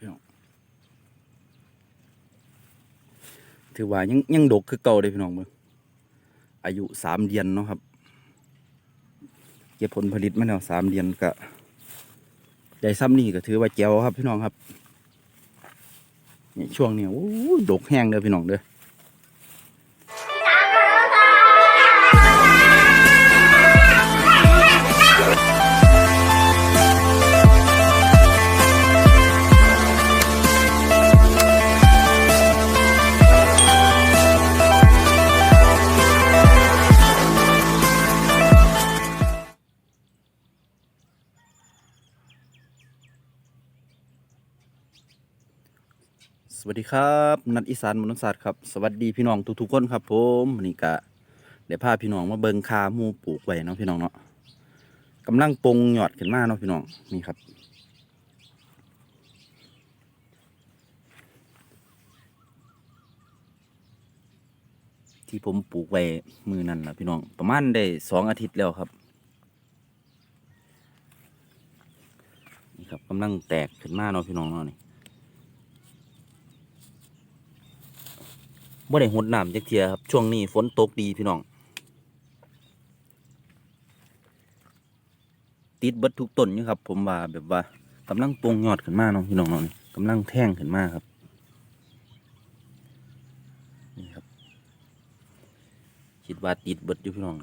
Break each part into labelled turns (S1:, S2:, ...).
S1: พี่น้องถือว่ายังยังดกคือเก่าเลยพี่น้องเบิ่งอายุสามเดือนเนาะครับเก็บผลผลิตมาแล้วสามเดือนก็ได้ซ้ำนี่ก็ถือว่าแจ๋วครับพี่น้องครับนี่ช่วงนี้โอ้ดกแห้งเด้อพี่น้องเด้อ สวัสดีครับนัดอีสานมนุษยศาสตร์ครับสวัสดีพี่น้องทุกๆคนครับผมวันนี้ก็ได้พาพี่น้องมาเบิงคาหมูปลูกไว้เนาะพี่น้องเนาะกำลังปงหยอดขึ้นมาเนาะพี่น้องนี่ครับ ที่ผมปลูกไว้มือนั่นนะพี่น้องประมาณได้สองอาทิตย์แล้วครับนี่ครับกำลังแตกขึ้นมาเนาะพี่น้องเนาะนี่ บ่ได้หดน้ำจักเทียครับช่วงนี้ฝนตกดีพี่น้อง ติดเบิดทุกต้นอยู่ครับ ผมว่าแบบว่ากำลังปลงยอดขึ้นมาเนาะพี่น้องเนาะนี่กำลังแท่งขึ้นมาครับนี่ครับคิดว่าติดเบิดอยู่พี่น้อง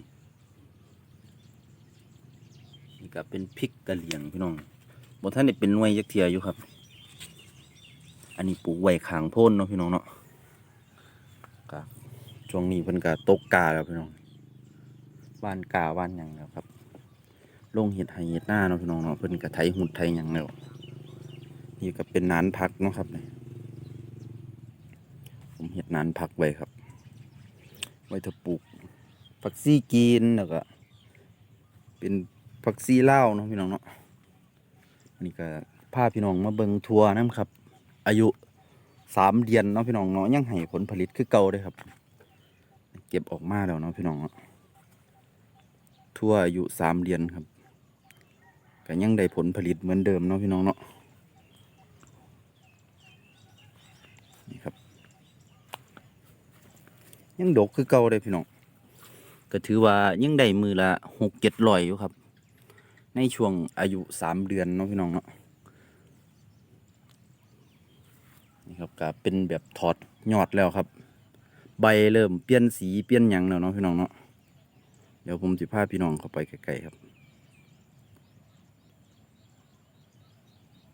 S1: นี่ก็เป็นพริกกะเหรี่ยงพี่น้องบ่ท่านได้เป็นหน่วยจักเทียอยู่ครับ อันนี้ปลูกไว้ขางโพ้นเนาะพี่น้องเนาะ ช่วงนี้เพิ่นก็ตกกาแล้วพี่น้องว่านกาว่านหยังแล้วครับลงเห็ดไห้เห็ดหน้าเนาะพี่น้องเนาะเพิ่นก็ไถหุดไถหยังแล้วนี่ก็เป็นนานพักเนาะครับนี่ผมเห็ดนานพักไว้ครับ ไว้ถ้าปลูกผักซี่กินแล้วก็เป็นผักซี่เล่าเนาะพี่น้องเนาะอันนี่ก็พาพี่น้องมาเบิ่งทัวร์นํครับ อายุสามเดือนเนาะพี่น้องเนาะยังให้ผลผลิตคือเก่าเลยครับ เก็บออกมาแล้วเนาะพี่น้องทั่วอายุสามเดือนครับก็ยังได้ผลผลิตเหมือนเดิมเนาะพี่น้องเนาะนี่ครับ ยังดกคือเก่าเลยพี่น้องก็ถือว่ายังได้มือละหกเจ็ดร้อยอยู่ครับ ในช่วงอายุสามเดือนเนาะพี่น้องเนาะนี่ครับก็เป็นแบบถอดยอดแล้วครับ ใบเริ่มเปลี่ยนสีเปลี่ยนหยังแล้วเนาะพี่น้องเนาะเดี๋ยวผมจะพาพี่น้องเข้าไปใกล้ๆครับ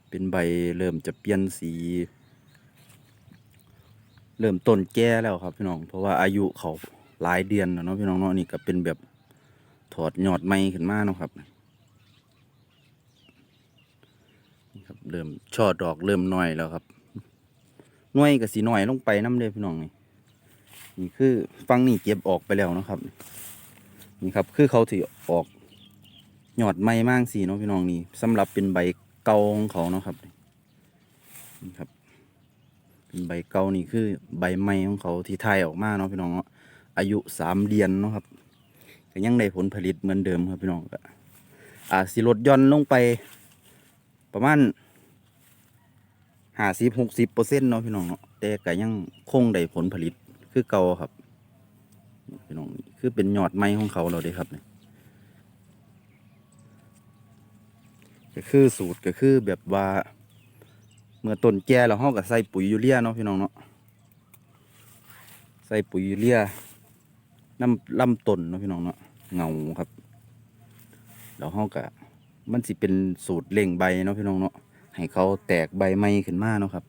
S1: เป็นใบเริ่มจะเปลี่ยนสี เริ่มต้นแก่แล้วครับพี่น้องเพราะว่าอายุเขาหลายเดือนแล้วเนาะพี่น้องเนาะนี่ก็เป็นแบบถอดยอดใหม่ขึ้นมาเนาะครับครับเริ่มช่อดอกเริ่มน้อยแล้วครับหน่วยกับสีหน่อยลงไปน้ำเลยพี่น้องนี่ นี่คือฟังนี่เก็บออกไปแล้วนะครับ นี่ครับคือเขาถือออกหยอดไม้มากสีเนาะพี่น้องนี่สำหรับเป็นใบเกาของเขาเนาะครับนี่ครับ เป็นใบเกานี่คือใบไม้ของเขาที่ไทยออกมาเนาะพี่น้องอายุสามเดือนเนาะครับก็ยังได้ผลผลิตเหมือนเดิมครับพี่น้องก็อาสิลดย่อนลงไป ประมาณห้าสิบหกสิบเปอร์เซ็นต์เนาะพี่น้องเนาะแต่ก็ยังคงได้ผลผลิต คือเก่าครับพี่น้องคือเป็นยอดไม้ของเขาเราเด้ครับเนี่ยก็คือสูตรก็คือแบบว่าเมื่อต้นแก่แล้วเราก็ใส่ปุ๋ยยูเรียเนาะพี่น้องเนาะใส่ปุ๋ยยูเรียน้ำลำต้นเนาะพี่น้องเนาะเงาครับแล้วเราก็มันสิเป็นสูตรเล่งใบเนาะพี่น้องเนาะให้เขาแตกใบไม้ขึ้นมาเนาะครับ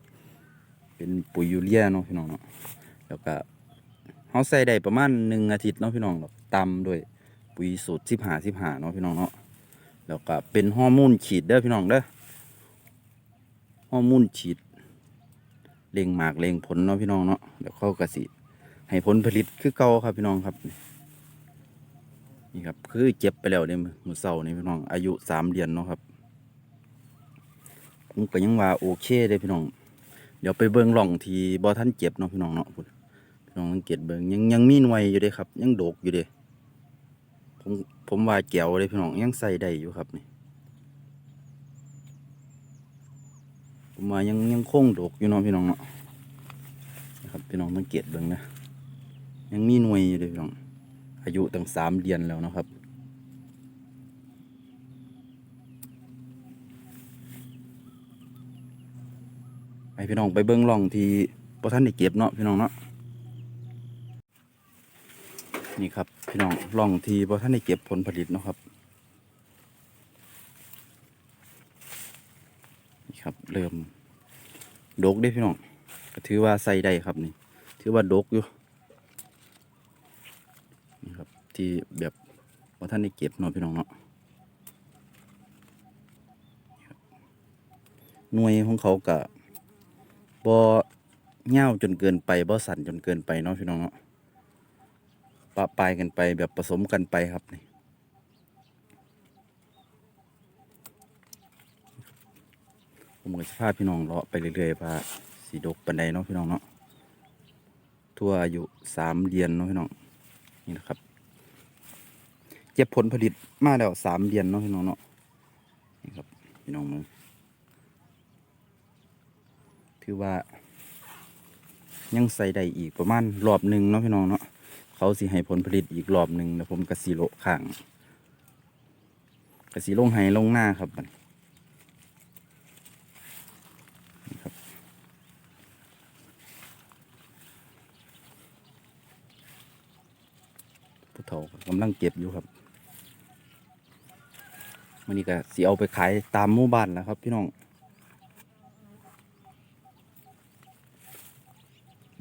S1: เป็นปุ๋ยยูเรียเนาะพี่น้องเนาะแล้วก็ เขาใส่ได้ประมาณหนึ่งอาทิตย์เนาะพี่น้องตำด้วยปุ๋ยสูตรสิบหาสิบหาเนาะพี่น้องเนาะแล้วก็เป็นฮอร์โมนฉีดเด้อพี่น้องเด้อฮอร์โมนฉีดเล่งหมากเล่งผลเนาะพี่น้องเนาะเดี๋ยวเข้ากระสิให้ผลผลิตคือเก่าครับพี่น้องครับ นี่ครับคือเจ็บไปแล้วเนี่ยมือเศร้านี่พี่น้อง อายุสามเดือนเนาะครับผมก็ยังว่าโอเคเลยพี่น้อง เดี๋ยวไปเบิ่งหล่องทีบ่ท่านเจ็บเนาะพี่น้องเนาะ น้องสังเกตเบิ่งยังยังมีหน่วยอยู่เด้ครับ ยังโดกอยู่เด้ผมผมว่าแก้วเลยพี่น้องยังใส่ได้อยู่ครับนี่ผมว่ายังยังคงโดกอยู่เนาะพี่น้องเนาะนะครับพี่น้องสังเกตเบิ่งนะยังมีหน่วยอยู่เลยพี่น้องอายุตั้งสามเดือนแล้วนะครับไปพี่น้องไปเบิ้งร่องที่พอท่านได้เก็บเนาะพี่น้องเนาะ นี่ครับ พี่น้องร่องที่พอท่านได้เก็บผลผลิตนะครับนี่ครับ เริ่มดกได้พี่น้องก็ถือว่าใส่ได้ครับนี่ ถือว่าดกอยู่นี่ครับ ที่แบบพอท่านได้เก็บเนาะพี่น้องเนาะหน่วยของเขากะบ่เง่าจนเกินไปบ่สั่นจนเกินไปเนาะพี่น้องเนาะ ปะปายกันไปแบบผสมกันไปครับนี่ผมก็จะพาพี่น้องเลาะไปเรื่อยๆว่าสีดกปันใดเนาะพี่น้องเนาะทั่วอายุสามเดือนเนาะพี่น้องนี่นะครับเก็บผลผลิตมาแล้วสามเดือนเนาะพี่น้องเนาะนี่ครับพี่น้องมึงถือว่ายังใส่ได้อีกประมาณรอบหนึ่งเนาะพี่น้องเนาะ เขาสิให้ผลผลิตอีกรอบหนึ่งแล้วผมกระสีโลข้างกระสีลงไห้ลงหน้าครับบันครับ ผู้เฒ่ากำลังเก็บอยู่ครับมันนี้ก็สีเอาไปขายตามหมู่บ้านนะครับ พี่น้อง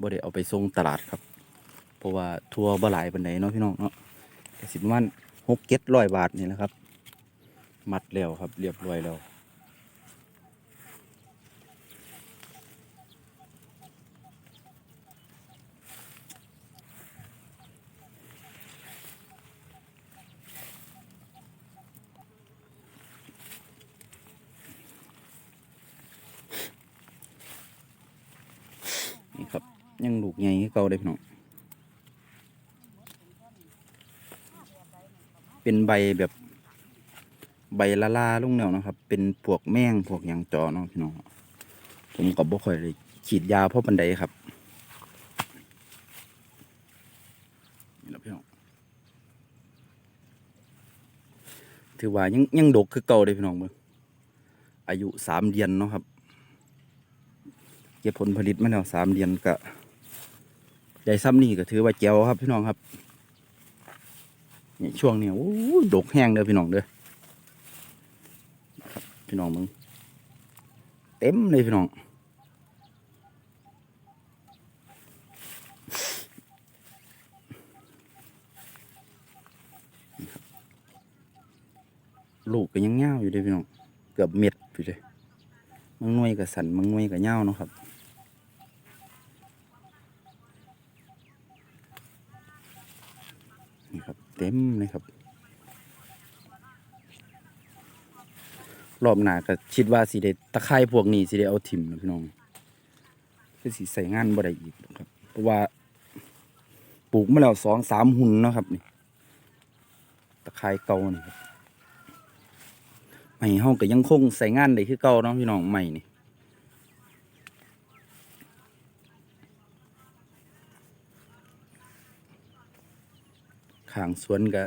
S1: บ่ได้เอาไปส่งตลาดครับ ราะว่าทัวร์บ่หลายปานใดเนาะพี่น้องเนาะก็สิประมาณหกเก็ดร้อยบาทนี่แหละครับ มัดแล้วครับ เรียบร้อยแล้วนี่ครับ ยังลูกใหญ่ให้เก่าได้พี่น้อง เป็นใบแบบใบละลาลงแนวนะครับ เป็นพวกแมงพวกหยังจอเนาะพี่น้องผมก็บ่ค่อยเลยฉีดยาเพราะปันไดครับนี่แหละพี่น้องถือว่ายังยังดกคือเก่าเลยพี่น้องเบิ่งอายุสามเดือนเนาะครับเก็บผลผลิตมาแล้วสามเดือนก็ได้ซ้ำนี่ก็ถือว่าแจ๋วครับพี่น้องครับ นี่ช่วงนี้โอ้ดกแห้งเด้อพี่น้องเด้อพี่น้องมึง เต็มเลยพี่น้องลูกก็ยังเงาอยู่เด้อพี่น้อง เกือบเม็ดอยู่เลยมังนวยกับสันมังนวยกับเหย้าเนาะครับ นี่ครับ เต็ มเลยครับ รอบหนาก็คิดว่าสิได้ตะไคร่พวกนี้สิได้เอาถิ่มนะพี่น้องคือสิใส่งานบ่ได้อีกครับ เพราะว่าปลูกมาแล้วสองสามหุ่นนะครับนี่ตะไคร่เก่านี่ครับใหม่เฮาก็ยังคงใส่งานได้คือเก่าเนาะพี่น้องใหม่นี่ ข้างสวนก็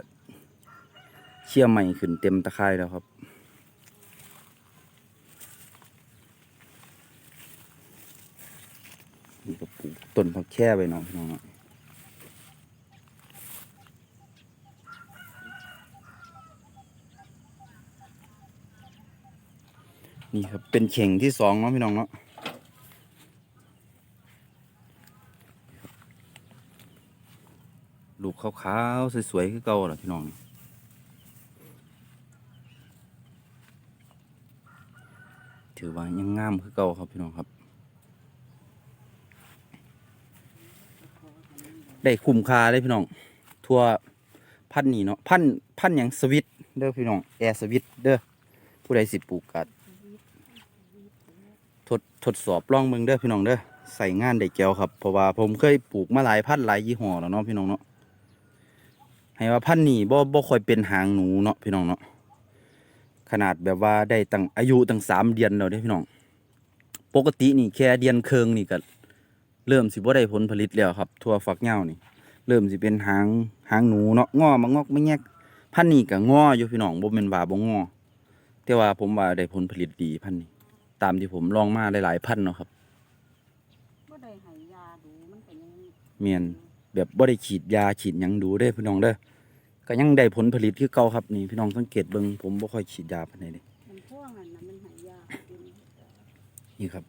S1: เชี่ยใหม่ขึ้นเต็มตะไคร้แล้วครับ นี่ก็ปลูกต้นผักแค่ไปนาะพี่น้องนี่ครับเป็นเข่งที่สองเนาะพี่น้องเนาะ ลูกขาวๆสวยๆคือเก่าล่ะพี่น้องถือว่ายังงามคือเก่าครับพี่น้องครับ ได้คุ้มค่าเลยพี่น้อง ทั่วพันธุ์นี่เนาะพันธุ์พันธุ์หยังสวิตเด้อพี่น้องแอร์สวิตเด้อผู้ใดสิปลูกกัดทดทดสอบลองเบิ่งเด้อพี่น้องเด้อใส่งานได้แก้วครับเพราะว่าผมเคยปลูกมาหลายพันหลายยี่ห้อแล้วเนาะพี่น้องเนาะ ให้ว่าพันธุ์นี่บ่บ่ค่อยเป็นหางหนูเนาะพี่น้องเนาะขนาดแบบว่าได้ตั้งอายุตั้งสามเดือนแล้วเด้อพี่น้อง ปกตินี่แค่เดือนเคืองนี่ก็เริ่มสิบ่ได้ผลผลิตแล้วครับทั่วฝักเหย้านี่เริ่มสิเป็นหางหางหนูเนาะงอมางอกไม่แงกพันธุ์นี้ก็งออยู่พี่น้องบ่แม่นว่าบ่งอแต่ว่าผมว่าได้ผลผลิตดีพันธุ์นี้ตามที่ผมลองมาหลายๆพันธุ์เนาะครับ
S2: บ่ได้ให้ยาดูมันก็ยัง
S1: เมียนแบบบ่ได้ฉีดยาฉีดหยังดูเด้พี่น้องเด้อ ก็ยังได้ผลผลิตคือเก่าครับนี่พี่น้องสังเกตเบิ่งผมบ่ค่อยฉีดยาปานใดเด้
S2: มันพ่วงนั่นน่ะมันให้ยากิน
S1: นี่ครับ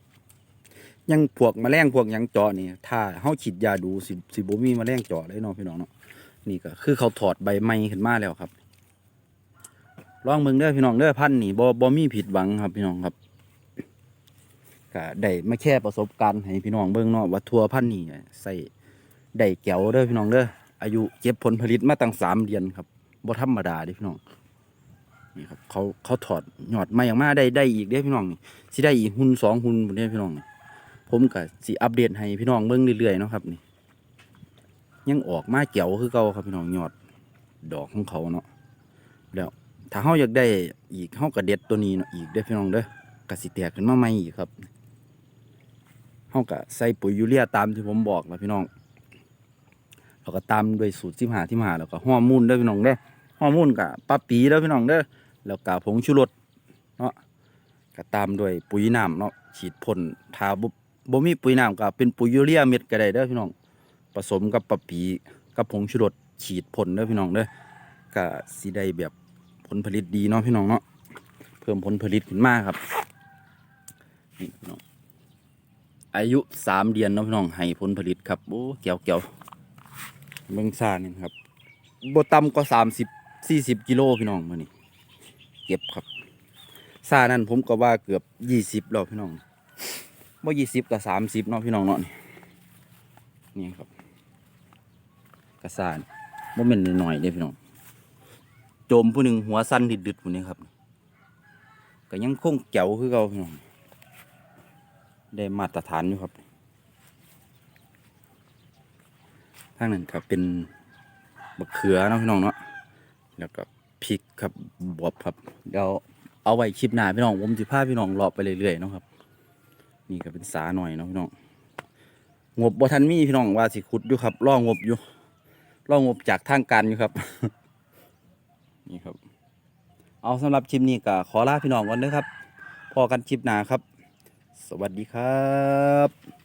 S1: ยังพวกแมลงพวกหยังเจาะนี่ถ้าเฮาฉีดยาดูสิสิบ่มีแมลงเจาะเลยเนาะพี่น้องเนาะนี่ก็คือเขาถอดใบไม้ขึ้นมาแล้วครับลองเบิ่งเด้อพี่น้องเด้อพันธุ์นี่บ่บ่มีผิดหวังครับพี่น้องครับก็ได้มาแค่ประสบการณ์ให้พี่น้องเบิ่งเนาะว่าทั่วพันธุ์นี่ใส่ได้แก้วเด้อพี่น้องเด้อ อายุเก็บผลผลิตมาตั้งสามเดือนครับบ่ธรรมดาด้พี่น้องนี่ครับเขาเขาถอดยอดมาอย่างมาได้ได้อีกเด้พี่น้องนี่สิได้อีกหุ่นสองหุ่นบนนี้พี่น้องนี่ผมก็สิอัปเดตให้พี่น้องเบิ่งเรื่อยๆเนาะครับนี่ยังออกมาเกี่ยวคือเก่าครับพี่น้องยอดดอกของเขาเนาะแล้วถ้าเฮาอยากได้อีกเฮาก็เด็ดตัวนี้เนาะอีกเด้พี่น้องเด้อก็สิแตกขึ้นมาใหม่อีกครับเฮาก็ใส่ปุ๋ยยูเรียตามที่ผมบอกแล้วพี่น้อง แล้วก็ตามด้วยสูตร15ที่มาแล้วก็ฮอร์โมนเด้อพี่น้องเด้อฮอร์โมนกับปลาปีเด้อพี่น้องเด้อแล้วก็ผงชูรสเนาะก็ตามด้วยปุ๋ยน้ำเนาะฉีดพ่นถ้าบ่บ่มีปุ๋ยน้ำก็เป็นปุ๋ยยูเรียเม็ดก็ได้เด้อพี่น้องผสมกับปะปีกับผงชูรสฉีดพ่นเด้อพี่น้องเด้อก็สิได้แบบผลผลิตดีเนาะพี่น้องเนาะเพิ่มผลผลิตขึ้นมากครับนี่พี่น้องอายุสามเดือนเนาะพี่น้องให้ผลผลิตครับโอ้เกี่ยวเกี่ยว เบิ่งซ่านี่ครับบ่ต่ำกว่าสามสิบสี่สิบกิโลพี่น้องมื้อนี้เก็บครับซานั่นผมก็ว่าเกือบยี่สิบแล้วพี่น้องว่ายี่สิบกับสามสิบเนาะพี่น้องเนาะนี่นี่ครับกระซานว่าเป็นหน่อยเด้พี่น้องโจมผู้หนึ่งหัวสั้นดิดๆผู้นี้ครับก็ยังคงเจ๋วคือเก่าพี่น้องได้มาตรฐานอยู่ครับ ทางนั้นก็เป็นมะเขือเนาะพี่น้องเนาะแล้วก็พริกครับบวบครับเดี๋ยวเอาไว้คลิปหน้าพี่น้องผมสิพาพี่น้องเลาะไปเรื่อยๆเนาะครับ นี่ก็เป็นสาหน่อยเนาะพี่น้องงบบ่ทันมีพี่น้องว่าสิขุดอยู่ครับล่องบอยู่ล่องบจากทางการอยู่ครับ นี่ครับ เอาสำหรับคลิปนี้ก็ขอลาพี่น้องก่อนเด้อครับพอกันคลิปหน้าครับ สวัสดีครับ